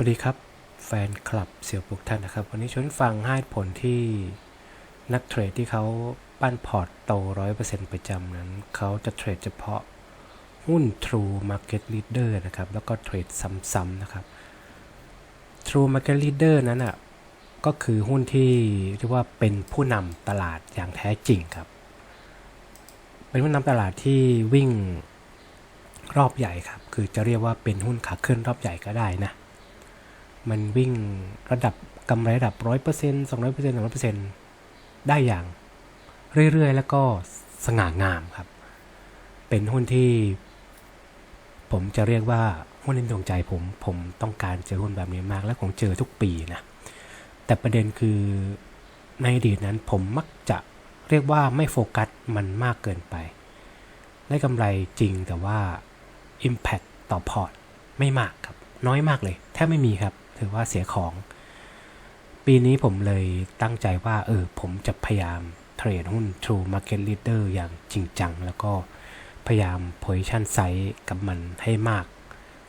วัสดีครับ แฟนคลับเสี่ยวปลูกท่านนะครับ วันนี้ชวนฟังให้ผลที่นักเทรดที่เขาปั้นพอร์ตโตร้อยเปอร์เซ็นต์ประจำนั้น เขาจะเทรดเฉพาะหุ้น True Market Leader นะครับ แล้วก็เทรดซ้ำๆนะครับ True Market Leader นั้นอะก็คือหุ้นที่เรียกว่าเป็นผู้นำตลาดอย่างแท้จริงครับ เป็นผู้นำตลาดที่วิ่งรอบใหญ่ครับ คือจะเรียกว่าเป็นหุ้นขาขึ้นรอบใหญ่ก็ได้นะ มันวิ่งระดับกำไรระดับร้อยเปอร์เซ็นต์สองร้อยเปอร์เซ็นต์สองร้อยเปอร์เซ็นต์ได้อย่างเรื่อยๆ แล้วก็สง่างามครับ เป็นหุ้นที่ ผมจะเรียกว่าหุ้นในดวงใจผมผมต้องการเจอหุ้นแบบนี้มาก และผมเจอทุกปีนะแต่ประเด็นคือในอดีตนั้นผมมักจะเรียกว่าไม่โฟกัสมันมากเกินไป ได้กำไรจริงแต่ว่า Impact ต่อพอร์ตไม่มากครับ น้อยมากเลย แทบไม่มีครับ ถือว่าเสียของ ปีนี้ผมเลยตั้งใจว่า เออ ผมจะพยายามเทรดหุ้น True Market Leader อย่างจริงจัง แล้วก็พยายาม position size กับมันให้มาก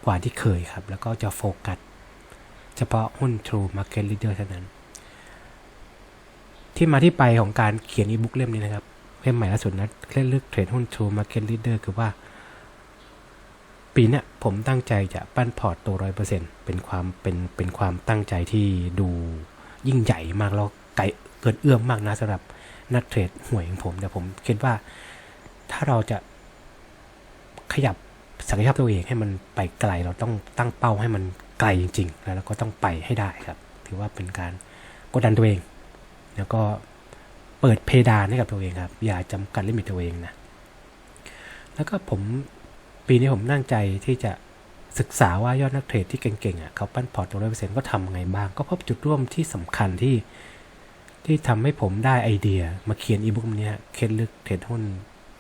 กว่าที่เคยครับ แล้วก็จะโฟกัสเฉพาะหุ้น True Market Leader เท่านั้น ที่มาที่ไปของการเขียนอีบุ๊กเล่มนี้นะครับเล่มใหม่ล่าสุดนะเล่นเลือกเทรดหุ้น True Market Leader คือว่า ปีเนี้ยผมตั้งใจจะปั้นพอร์ตตัวร้อยเปอร์เซ็นต์เป็นความเป็นเป็นความตั้งใจที่ดูยิ่งใหญ่มากแล้วไกลเกินเอื้อมมากนะสำหรับนักเทรดหวยของผมแต่ผมคิดว่าถ้าเราจะขยับศักยภาพตัวเองให้มันไปไกลเราต้องตั้งเป้าให้มันไกลจริงๆแล้วเราก็ต้องไปให้ได้ครับ ถือว่าเป็นการกดดันตัวเอง แล้วก็เปิดเพดานให้กับตัวเองครับ อย่าจำกัดลิมิตตัวเองนะแล้วก็ผม ปีนี้ผมนั่งใจที่จะศึกษาว่ายอดนักเทรดที่เก่งๆอะเขาปั้นพอร์ตตัวร้อยเปอร์เซ็นต์ก็ทำไงบ้าง ก็พบจุดร่วมที่สำคัญที่ที่ทำให้ผมได้ไอเดีย มาเขียนอีบุ๊กนี้เคล็ดลึกเทรดหุ้น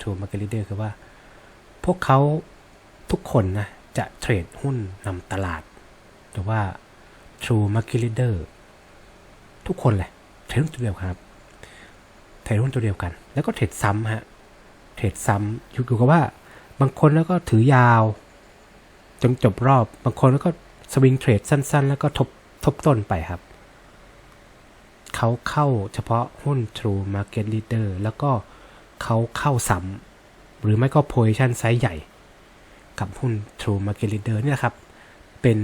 ทูมาร์เก็ตเดอร์คือว่า พวกเขาทุกคนนะจะเทรดหุ้นนำตลาด หรือว่า True Market Leader ทุกคนเลยเทรดหุ้นตัวเดียวกันครับเทรดหุ้นตัวเดียวกัน แล้วก็เทรดซ้ำฮะเทรดซ้ำอยู่กับว่า บางคนแล้วก็ถือยาว จนจบรอบ บางคนแล้วก็สวิงเทรดสั้น ๆ แล้วก็ทบทบต้นไปครับ เขาเข้าเฉพาะหุ้น True Market Leader แล้วก็เขาเข้าซ้ำหรือไม่ก็ position ไซส์ใหญ่ กับหุ้น True Market Leader เนี่ยครับ เป็น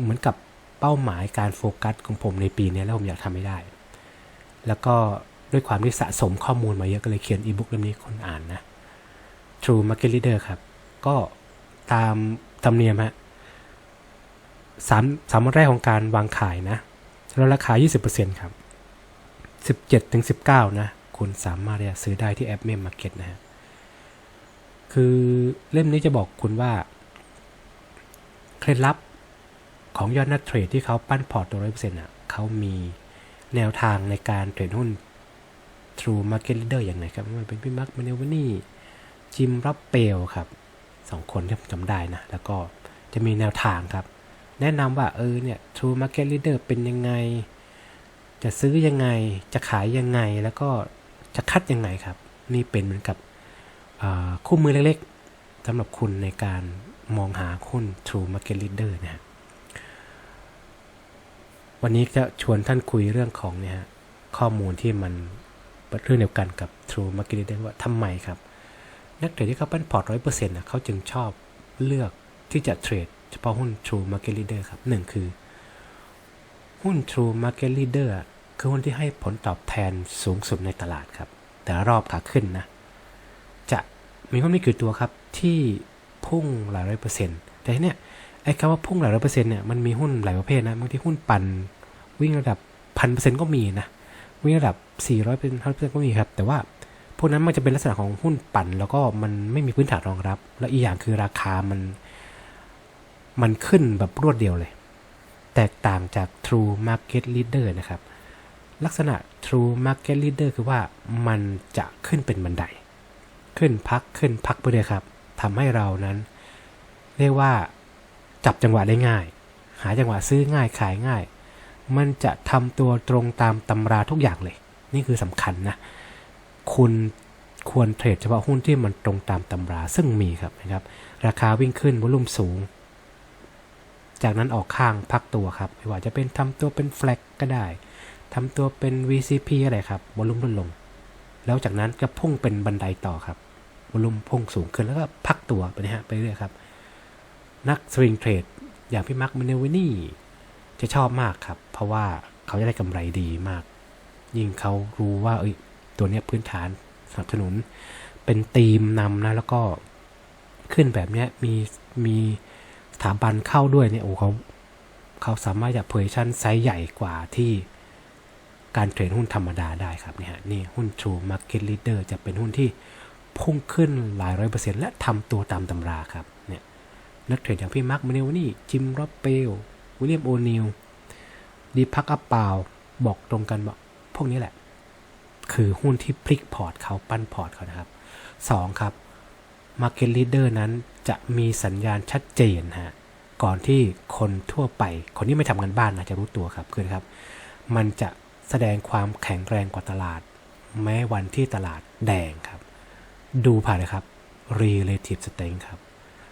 เหมือนกับเป้าหมายการโฟกัสของผมในปีนี้แล้วผมอยากทำให้ได้ แล้วก็ด้วยความที่สะสมข้อมูลมาเยอะก็เลยเขียนอีบุ๊กเล่มนี้คนอ่านนะ True Market Leader ครับ ก็ตามธรรมเนียมฮะสามสามวันแรกของการวางขายนะล้วราคา 20%ครับ 17ถึง19 นะ คุณสามารถจะซื้อได้ที่แอปเมมมาร์เก็ตนะฮะ คือเล่มนี้จะบอกคุณว่า เคล็ดลับของยอดนักเทรดที่เขาปั้นพอร์ตตัวร้อยเปอร์เซ็นต์อะเขามีแนวทางในการเทรดหุ้น True Market Leader อย่างไรครับม่ว่าเป็นพี่มาร์คมาเนวานี่ จิมรับเปลครับสองคนที่ผมจำได้นะ แล้วก็จะมีแนวทางครับ แนะนำว่าเออเนี่ย True Market Leader เป็นยังไง จะซื้อยังไง จะขายยังไง แล้วก็จะคัดยังไงครับ นี่เป็นเหมือนกับคู่มือเล็กๆสำหรับคุณในการมองหาหุ้น True Market Leader นะฮะวันนี้จะชวนท่านคุยเรื่องของเนี่ยข้อมูลที่มันเรื่องเดียวกันกับ True Market Leader ว่าทำไมครับ นักเทรดที่เขาปันพอร์ตร้อยเปอร์เซ็นต์เขาจึงชอบเลือกที่จะเทรดเฉพาะหุ้น True Market Leader ครับหนึ่งคือ หุ้น True Market Leader คือหุ้นที่ให้ผลตอบแทนสูงสุดในตลาดครับ แต่รอบขาขึ้นนะ จะมีหุ้นไม่กี่ตัวครับ ที่พุ่งหลายร้อยเปอร์เซ็นต์แต่เนี่ยไอ้คำว่าพุ่งหลายร้อยเปอร์เซ็นต์เนี่ยมันมีหุ้นหลายประเภทนะบางทีหุ้นปั่นวิ่งระดับพันเปอร์เซ็นต์ก็มีนะวิ่งระดับสี่ร้อยเป็นพันเปอร์เซ็นต์ก็มีครับ แต่ว่า พวกนั้นมันจะเป็นลักษณะของหุ้นปั่น แล้วก็มันไม่มีพื้นฐานรองรับ และอีกอย่างคือราคามันมันขึ้นแบบรวดเดียวเลย แตกต่างจาก True Market Leader นะครับ ลักษณะ True Market Leader คือว่ามันจะขึ้นเป็นบันได ขึ้นพักขึ้นพักไปเลยครับทำให้เรานั้น เรียกว่าจับจังหวะได้ง่าย หาจังหวะซื้อง่ายขายง่าย มันจะทำตัวตรงตามตำราทุกอย่างเลย นี่คือสำคัญนะ คุณควรเทรดเฉพาะหุ้นที่มันตรงตามตำราซึ่งมีครับนะครับ ราคาวิ่งขึ้นวอลุ่มสูง จากนั้นออกข้างพักตัวครับ ไม่ว่าจะเป็นทำตัวเป็นแฟลกก็ได้ทำตัวเป็น VCP อะไรครับวอลลุ่มลดลง แล้วจากนั้นก็พุ่งเป็นบันไดต่อครับวอลลุ่มพุ่งสูงขึ้นแล้วก็พักตัวไปนะฮะไปเรื่อยครับ นักสวิงเทรดอย่างพี่มาร์คมินเนวินี่จะชอบมากครับ เพราะว่าเขาจะได้กำไรดีมาก ยิ่งเขารู้ว่าเอ้ย ตัวเนี้ยพื้นฐานสนับสนุน เป็นทีมนำนะแล้วก็ขึ้นแบบเนี้ยมีมีสถาบันเข้าด้วยเนี่ยโอ้เขาเขาสามารถจะเพอร์ชั่นไซส์ใหญ่กว่าที่การเทรดหุ้นธรรมดาได้ครับเนี่ยฮะนี่หุ้น True Market Leader จะเป็นหุ้นที่พุ่งขึ้นหลายร้อยเปอร์เซ็นต์และทำตัวตามตำราครับเนี่ยนักเทรดอย่างพี่มาร์คมาเนลนี่จิมร็อบเปลวิลเลียมโอนิลดีพักอัปเปาบอกตรงกันว่าพวกนี้แหละ คือหุ้นที่พลิกพอร์ตเขาปั้นพอร์ตเขานะครับ 2 ครับ Market Leader นั้นจะมีสัญญาณชัดเจนฮะก่อนที่คนทั่วไป คนที่ไม่ทำงานบ้านนะจจะรู้ตัวครับคือครับ มันจะแสดงความแข็งแรงกว่าตลาด แม้วันที่ตลาดแดงครับ ดูผ่านเลยครับ relative strength ครับ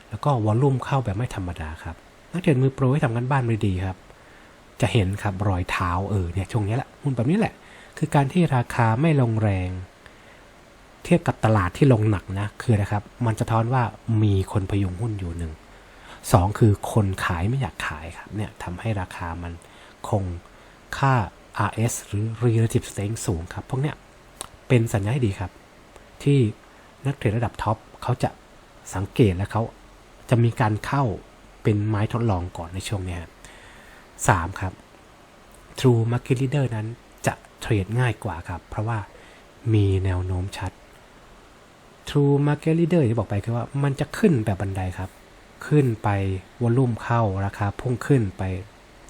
แล้วก็วอลลุ่มเข้าแบบไม่ธรรมดาครับ นักเทรดมือโปรให้ทำงานบ้านไม่ดีครับ จะเห็นครับรอยเท้าเออเนี่ยช่วงนี้แหละหุ้นแบบนี้แหละคือการที่ราคาไม่ลงแรง เทียบกับตลาดที่ลงหนักนะ คือนะครับ มันจะท้อนว่ามีคนพยุงหุ้นอยู่หนึ่งสองคือคนขายไม่อยากขายครับเนี่ยทำให้ราคามันคงค่า RS หรือ relative strength สูงครับ พวกเนี้ยเป็นสัญญาณดีครับ ที่นักเทรดระดับท็อปเขาจะสังเกตและเขาจะมีการเข้าเป็นไม้ทดลองก่อนในช่วงนี้ครับสามครับ True Market Leader นั้น เทรดง่ายกว่าครับ เพราะว่ามีแนวโน้มชัด True Market Leader ที่บอกไปคือว่ามันจะขึ้นแบบบันไดครับ ขึ้นไปวอลลุ่มเข้าราคาพุ่งขึ้นไป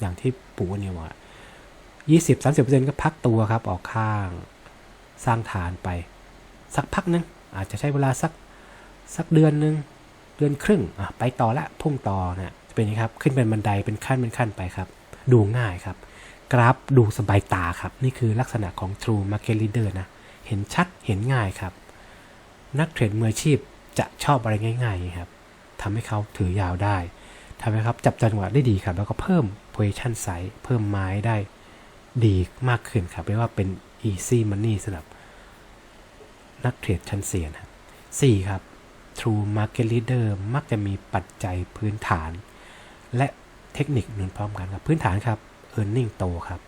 อย่างที่ปูเนี่ยว่า20-30%ก็พักตัวครับ ออกข้างสร้างฐานไป สักพักนึงอาจจะใช้เวลาสักสักเดือนนึงเดือนครึ่งอะไปต่อละพุ่งต่อนะจะเป็นอย่างนี้ครับ ขึ้นเป็นบันไดเป็นขั้นเป็นขั้นไปครับ ดูง่ายครับ กราฟดูสบายตาครับ นี่คือลักษณะของ True Market Leader นะ เห็นชัดเห็นง่ายครับ นักเทรดมืออาชีพจะชอบอะไรง่ายๆครับทำให้เขาถือยาวได้ทำให้ครับจับจังหวะได้ดีครับ แล้วก็เพิ่ม position size เพิ่มไม้ได้ดีมากขึ้นครับเรียกว่าเป็น easy money สำหรับ นักเทรดชั้นเซียนครับสี่ครับ True Market Leader มักจะมีปัจจัยพื้นฐาน และเทคนิคหนุนพร้อมกันครับพื้นฐานครับ e a r n i n g โตครับ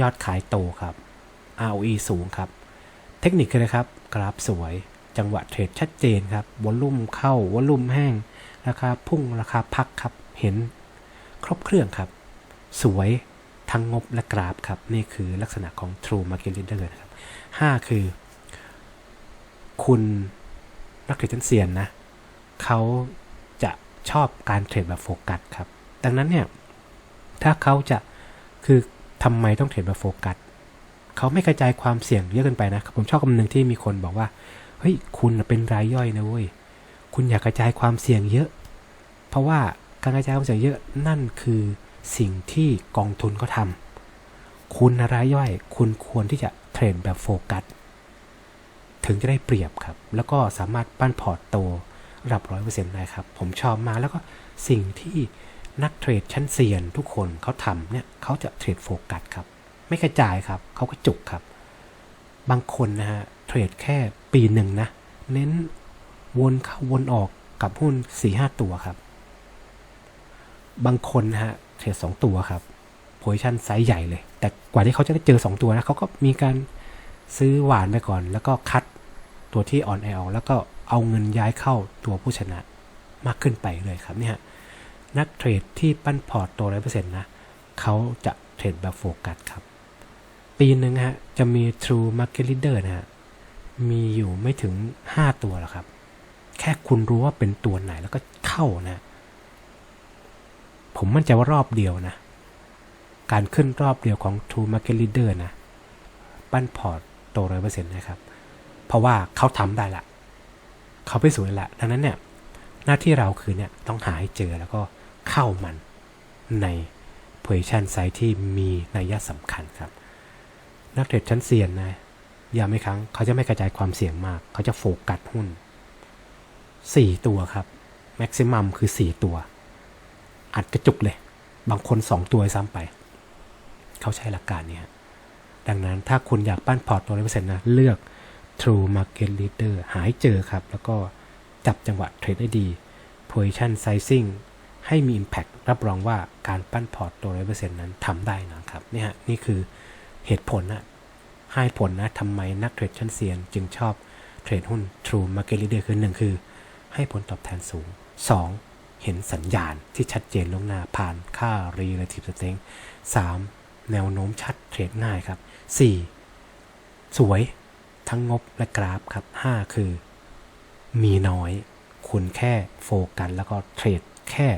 ยอดขายโตครับ ROE สูงครับ เทคนิคคืออะครับ กราฟสวย จังหวะเทรดชัดเจนครับวอลลุ่มเข้าวอลลุ่มแห้ง ราคาพุ่งราคาพักครับ เห็นครบเครื่องครับ สวยทั้งงบและกราฟครับ นี่คือลักษณะของ True Market Leader นะครับ 5 คือ คุณนักเทรดชั้นเซียนนะเขาจะชอบการเทรดแบบโฟกัสครับ ดังนั้นเนี่ย ถ้าเขาจะ คือทำไมต้องเทรดแบบโฟกัสเขาไม่กระจายความเสี่ยงเยอะเกินไปนะ ผมชอบคำหนึ่งที่มีคนบอกว่า เฮ้ย คุณเป็นรายย่อยนะเว้ย คุณอยากกระจายความเสี่ยงเยอะ เพราะว่าการกระจายความเสี่ยงเยอะนั่นคือสิ่งที่กองทุนเขาทำคุณรายย่อย คุณควรที่จะเทรดแบบโฟกัส ถึงจะได้เปรียบครับ แล้วก็สามารถปั้นพอร์ตโตรับร้อยเปอร์เซ็นต์ได้ครับ ผมชอบมาแล้วก็สิ่งที่ นักเทรดชั้นเซียนทุกคนเขาทำเนี่ยเขาจะเทรดโฟกัสครับ ไม่กระจายครับเขาก็จุกครับ บางคนนะฮะเทรดแค่ปีหนึ่งนะเน้นวนเข้าวนออกกับหุ้นสี่ห้าตัวครับ บางคนนะฮะเทรดสองตัวครับโพซิชันไซส์ใหญ่เลย แต่กว่าที่เขาจะได้เจอสองตัวนะเขาก็มีการซื้อหวานไปก่อน แล้วก็คัดตัวที่อ่อนแอลแล้วก็เอาเงินย้ายเข้าตัวผู้ชนะมากขึ้นไปเลยครับเนี่ย นักเทรดที่ปั้นพอร์ตตัวร้อยเปอร์เซ็นต์นะเขาจะเทรดแบบโฟกัสครับ ปีหนึ่งฮะจะมี True Market Leader นะฮะมีอยู่ไม่ถึง 5 ตัวหรอกครับ แค่คุณรู้ว่าเป็นตัวไหนแล้วก็เข้านะ ผมมั่นใจว่ารอบเดียวนะ การขึ้นรอบเดียวของ True Market Leader นะปั้นพอร์ตโตร้อยเปอร์เซ็นต์นะครับ เพราะว่าเขาทำได้ละ เขาไปสวยละดังนั้นเนี่ยหน้าที่เราคือเนี่ยต้องหาให้เจอแล้วก็ เข้ามันใน position size ที่มีนัยสำคัญครับ นักเทรดชั้นเซียนนะย้ำอีกครั้งเขาจะไม่กระจายความเสี่ยงมาก เขาจะโฟกัสหุ้น 4 ตัวครับแม็กซิมัมคือ 4 ตัว อัดกระจุกเลย บางคนสองตัวซ้ำไป เขาใช้หลักการนี้ดังนั้นถ้าคุณอยากปั้นพอร์ตตัวร้อยเปอร์เซ็นต์นะ เลือก True Market Leader หาให้เจอครับ แล้วก็จับจังหวะเทรดได้ดี Position Sizing ให้มี Impact รับรองว่าการปั้นพอร์ตตัวร้อยเปอร์เซ็นต์นั้นทำได้นะครับเนี่ยฮะนี่คือเหตุผลนะให้ผลนะทำไมนักเทรดชั้นเซียน จึงชอบเทรดหุ้น True Market Leader คือหนึ่งคือ ให้ผลตอบแทนสูง 2. เห็นสัญญาณที่ชัดเจนลงหน้าผ่านค่า relative strength 3. แนวโน้มชัดเทรดง่ายครับ 4. สวยทั้งงบและกราฟครับ 5 คือ มีน้อย คุณแค่โฟกัสแล้วก็เทรดแค่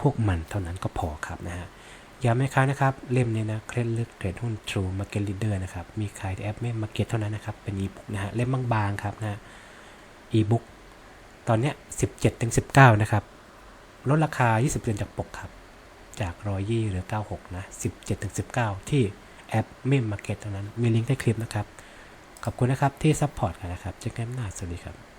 พวกมันเท่านั้นก็พอครับนะฮะย้ำไหมครับนะครับ เล่มนี้นะเคล็ดลึกเทรดหุ้น True Market Leader นะครับ มีขายแอปเมมมาเก็ตเท่านั้นนะครับ เป็นอีบุ๊กนะฮะเล่มบางๆครับนะอีบุ๊กตอนเนี้ย17ถึง19 นะครับ ลดราคา 20%จากปกครับ จาก 120เหรือ 96 นะ 17ถึง19 ที่แอปเมมมาเก็ตเท่านั้น มีลิงก์ใต้คลิปนะครับ ขอบคุณนะครับที่ซัพพอร์ตกันนะครับเจอกันหน้าสวัสดีครับ